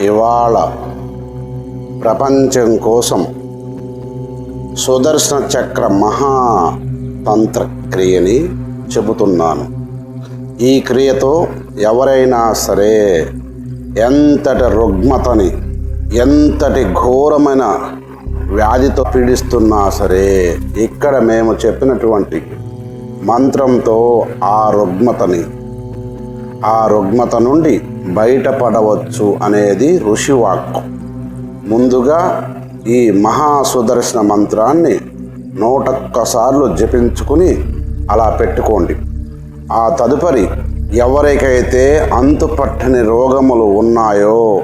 ఇవాళ ప్రపంచం కోసం సుదర్శన చక్ర మహా క్రియని చెబుతున్నాను. ఈ క్రియతో ఎవరైనా సరే ఎంతటి రుగ్మతని ఎంతటి ఘోరమైన వ్యాధితో పీడిస్తున్నా సరే ఇక్కడ మేము చెప్పినటువంటి మంత్రంతో ఆ రుగ్మతని ఆ రుగ్మత నుండి బయటపడవచ్చు అనేది ఋషివాక్కు. ముందుగా ఈ మహాసుదర్శన మంత్రాన్ని నూటొక్కసార్లు జపించుకుని అలా పెట్టుకోండి. ఆ తదుపరి ఎవరికైతే అంతుపట్టని రోగములు ఉన్నాయో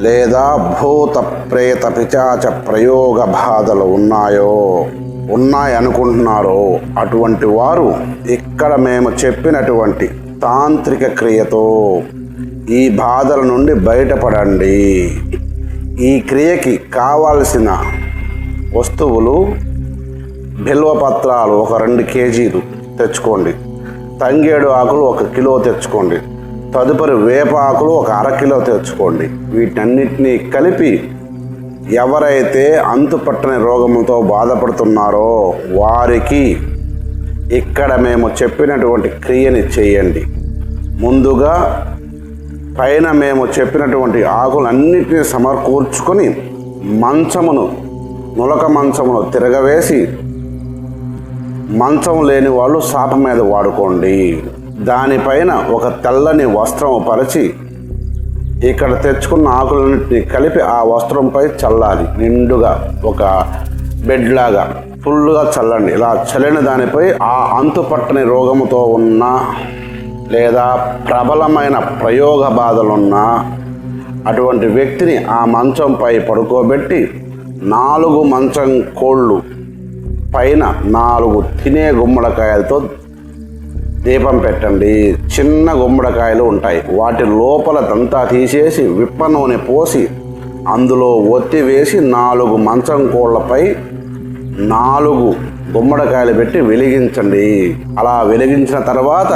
లేదా భూత ప్రేత పిచాచ ప్రయోగ బాధలు ఉన్నాయో ఉన్నాయనుకుంటున్నారో అటువంటి వారు ఇక్కడ మేము చెప్పినటువంటి తాంత్రిక క్రియతో ఈ బాధల నుండి బయటపడండి. ఈ క్రియకి కావాల్సిన వస్తువులు బిల్వపత్రాలు ఒక రెండు కేజీలు తెచ్చుకోండి. తంగేడు ఆకులు ఒక కిలో తెచ్చుకోండి. తదుపరి వేప ఆకులు ఒక అరకిలో తెచ్చుకోండి. వీటన్నిటినీ కలిపి ఎవరైతే అంతుపట్టని రోగముతో బాధపడుతున్నారో వారికి ఇక్కడ మేము చెప్పినటువంటి క్రియని చేయండి. ముందుగా పైన మేము చెప్పినటువంటి ఆకులన్నిటిని సమకూర్చుకొని మంచమును నులక మంచమును తిరగవేసి మంచం లేని వాళ్ళు సాప మీద వాడుకోండి. దానిపైన ఒక తెల్లని వస్త్రం పరిచి ఇక్కడ తెచ్చుకున్న ఆకులన్నింటినీ కలిపి ఆ వస్త్రంపై చల్లాలి. నిండుగా ఒక బెడ్ లాగా ఫుల్గా చల్లండి. ఇలా చల్లిన దానిపై ఆ అంతుపట్టని రోగముతో ఉన్న లేదా ప్రబలమైన ప్రయోగ బాధలున్న అటువంటి వ్యక్తిని ఆ మంచంపై పడుకోబెట్టి నాలుగు మంచం కోళ్ళు పైన నాలుగు తినే గుమ్మడికాయలతో దీపం పెట్టండి. చిన్న గుమ్మడికాయలు ఉంటాయి. వాటి లోపల దంతా తీసేసి విప్ప నూనె పోసి అందులో ఒత్తి వేసి నాలుగు మంచం కోళ్ళపై నాలుగు గుమ్మడికాయలు పెట్టి వెలిగించండి. అలా వెలిగించిన తర్వాత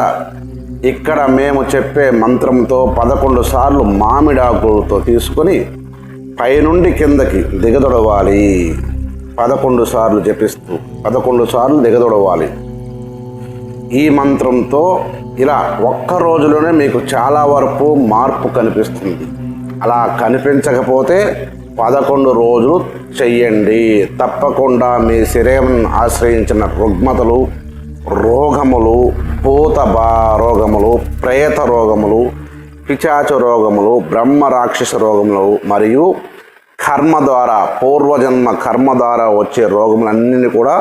ఇక్కడ మేము చెప్పే మంత్రంతో పదకొండు సార్లు మామిడాకులతో తీసుకొని పైనుండి కిందకి దిగదొడవాలి. పదకొండు సార్లు జపిస్తూ పదకొండు సార్లు దిగదొడవాలి. ఈ మంత్రంతో ఇలా ఒక్క రోజులోనే మీకు చాలా వరకు మార్పు కనిపిస్తుంది. అలా కనిపించకపోతే పదకొండు రోజులు చెయ్యండి. తప్పకుండా మీ శరీరం ఆశ్రయించిన రుగ్మతలు రోగములు పూత రోగములు ప్రేత రోగములు పిచాచ రోగములు బ్రహ్మ రాక్షస రోగములు మరియు కర్మ ద్వారా పూర్వజన్మ కర్మ ద్వారా వచ్చే రోగములన్నీ కూడా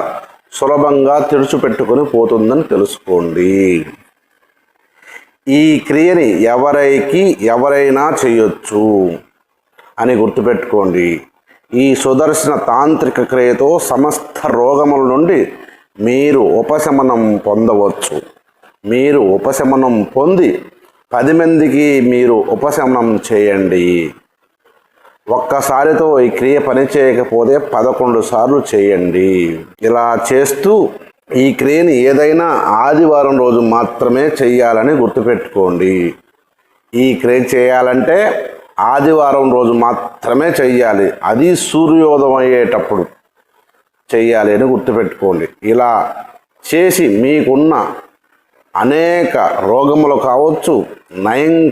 సులభంగా తెరుచుపెట్టుకొని పోతుందని తెలుసుకోండి. ఈ క్రియని ఎవరికి ఎవరైనా చేయొచ్చు అని గుర్తుపెట్టుకోండి. ఈ సుదర్శన తాంత్రిక క్రియతో సమస్త రోగముల నుండి మీరు ఉపశమనం పొందవచ్చు. మీరు ఉపశమనం పొంది పది మందికి మీరు ఉపశమనం చేయండి. ఒక్కసారితో ఈ క్రియ పని చేయకపోతే పదకొండు సార్లు చేయండి. ఇలా చేస్తూ ఈ క్రియని ఏదైనా ఆదివారం రోజు మాత్రమే చేయాలని గుర్తుపెట్టుకోండి. ఈ క్రియ చేయాలంటే ఆదివారం రోజు మాత్రమే చెయ్యాలి. అది సూర్యోదయం అయ్యేటప్పుడు చెయ్యాలి అని గుర్తుపెట్టుకోండి. ఇలా చేసి మీకున్న అనేక రోగములు కావచ్చు నయం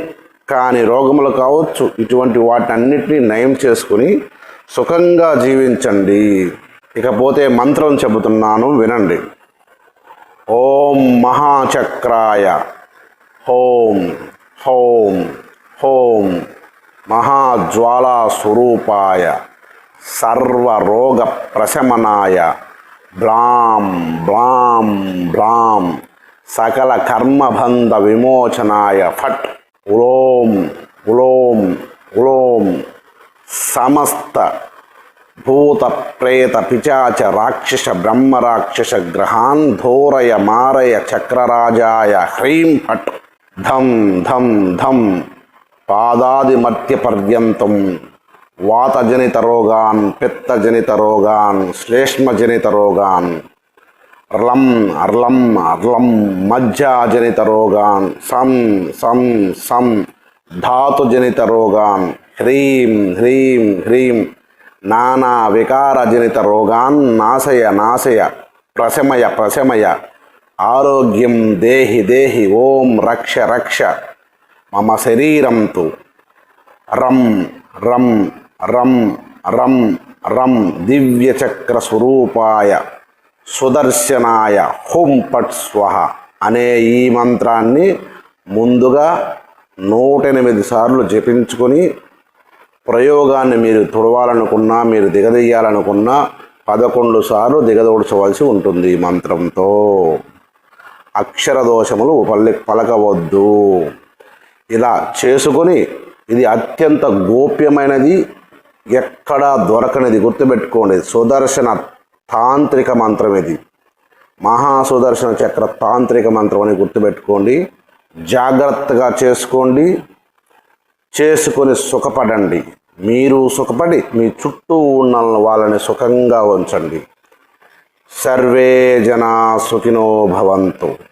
కాని రోగములు కావచ్చు ఇటువంటి వాటన్నిటినీ నయం చేసుకుని సుఖంగా జీవించండి. ఇకపోతే మంత్రం చెబుతున్నాను వినండి. ఓం మహాచక్రాయ. హోం హోం హోం మహాజ్వాలా స్వరూపాయ సర్వరోగ ప్రశమనాయ బ్లాం బ్లాం బ్లాం సకల కర్మబంధ విమోచనాయ. ఫట్ ఉలోం ఉలోం ఉలోం. సమస్త భూత ప్రేత పిచాచ రాక్షస బ్రహ్మ రాక్షస గ్రహాన్ ధోరయ మారయ చక్రరాజాయ హ్రీం ఫట్ ధం ధం ధం పాదాది మర్త్య పర్యంతం వాతజనిత రోగాన్ పిత్తజనిత రోగాన్ శ్లేష్మజనిత రోగాన్ అర్లం అర్లం అర్లం మజ్జాజనిత రోగాన్ సం సం సం ధాతుజనిత రోగాన్ హ్రీం హ్రీం హ్రీం నానా వికారజనిత రోగాన్ నాశయ నాశయ ప్రశమయ ప్రశమయ. ఆరోగ్యం దేహి దేహి ఓం రక్ష రక్ష. మమ శరీరం తు. రం రం రం రం రం. దివ్యచక్ర స్వరూపాయ. సుదర్శనాయ. హుం పట్ స్వహ. అనే ఈ మంత్రాన్ని ముందుగా నూట ఎనిమిది సార్లు జపించుకొని ప్రయోగాన్ని మీరు తుడవాలనుకున్నా మీరు దిగదీయాలనుకున్నా పదకొండు సార్లు దిగదోడ్చవలసి ఉంటుంది మంత్రంతో. అక్షర దోషములు పల్లి పలకవద్దు. ఇలా చేసుకొని ఇది అత్యంత గోప్యమైనది ఎక్కడా దొరకనిది గుర్తుపెట్టుకోండి. సుదర్శన తాంత్రిక మంత్రం ఇది. మహాసుదర్శన చక్ర తాంత్రిక మంత్రం అని గుర్తుపెట్టుకోండి. జాగ్రత్తగా చేసుకోండి. చేసుకొని సుఖపడండి. మీరు సుఖపడి మీ చుట్టూ ఉన్న వాళ్ళని సుఖంగా ఉంచండి. సర్వే జనా సుఖినో భవంతు.